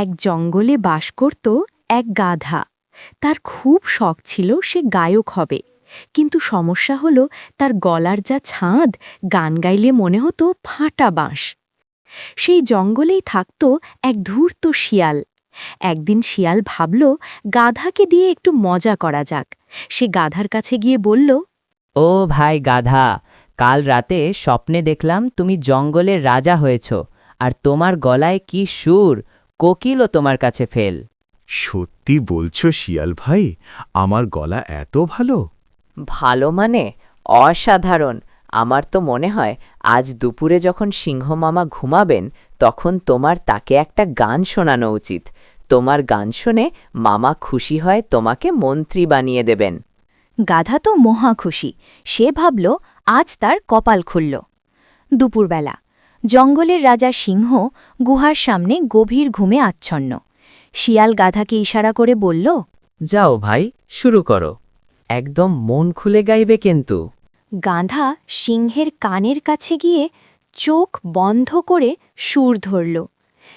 এক জঙ্গলে বাস করত এক গাধা। তার খুব শখ ছিল সে গায়ক হবে। কিন্তু সমস্যা হল তার গলার যা ছাঁদ, গান গাইলে মনে হতো ফাটা বাঁশ। সেই জঙ্গলেই থাকত এক ধূর্ত শিয়াল। একদিন শিয়াল ভাবল, গাধাকে দিয়ে একটু মজা করা যাক। সে গাধার কাছে গিয়ে বলল, ও ভাই গাধা, কাল রাতে স্বপ্নে দেখলাম তুমি জঙ্গলের রাজা হয়েছ, আর তোমার গলায় কি সুর কোকিলও তোমার কাছে ফেল। সত্যি বলছো শিয়াল ভাই আমার গলা এত ভালো? ভালো মানে অসাধারণ। আমার তো মনে হয় আজ দুপুরে যখন সিংহ মামা ঘুমাবেন তখন তোমার তাকে একটা গান শোনানো উচিত। তোমার গান শুনে মামা খুশি হয় তোমাকে মন্ত্রী বানিয়ে দেবেন। গাধা তো মহা খুশি। সে ভাবল আজ তার কপাল খুলল। দুপুরবেলা জঙ্গলের রাজা সিংহ গুহার সামনে গভীর ঘুমে আচ্ছন্ন। শিয়াল গাধাকে ইশারা করে বলল যাও ভাই শুরু করো। একদম মন খুলে গাইবে কিন্তু। গাধা সিংহের কানের কাছে গিয়ে চোখ বন্ধ করে সুর ধরল।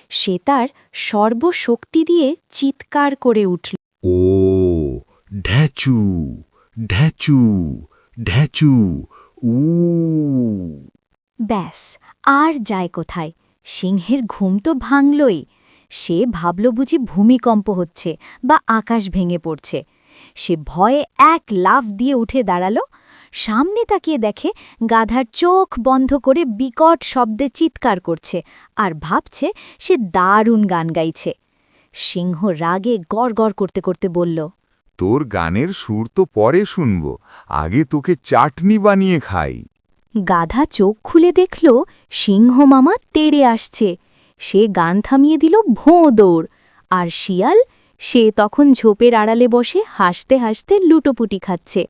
সে তার সর্বশক্তি দিয়ে চিৎকার করে উঠল। ও ঢ্যাচু ঢ্যাচু ঢ্যাচু উ। ব্যাস, আর যায় কোথায়? সিংহের ঘুম তো ভাঙলই। সে ভাবল বুঝি ভূমিকম্প হচ্ছে বা আকাশ ভেঙে পড়ছে। সে ভয়ে এক লাফ দিয়ে উঠে দাঁড়াল। সামনে তাকিয়ে দেখে গাধার চোখ বন্ধ করে বিকট শব্দে চিৎকার করছে আর ভাবছে সে দারুণ গান গাইছে। সিংহ রাগে গড় করতে করতে বলল, তোর গানের সুর তো পরে শুনব। আগে তোকে চাটনি বানিয়ে খাই। গাধা চোখ খুলে দেখল, সিংহ মামা তেড়ে আসছে। সে গান থামিয়ে দিল ভোঁ দৌড়। আর শিয়াল, সে তখন ঝোপের আড়ালে বসে হাসতে হাসতে লুটোপুটি খাচ্ছে।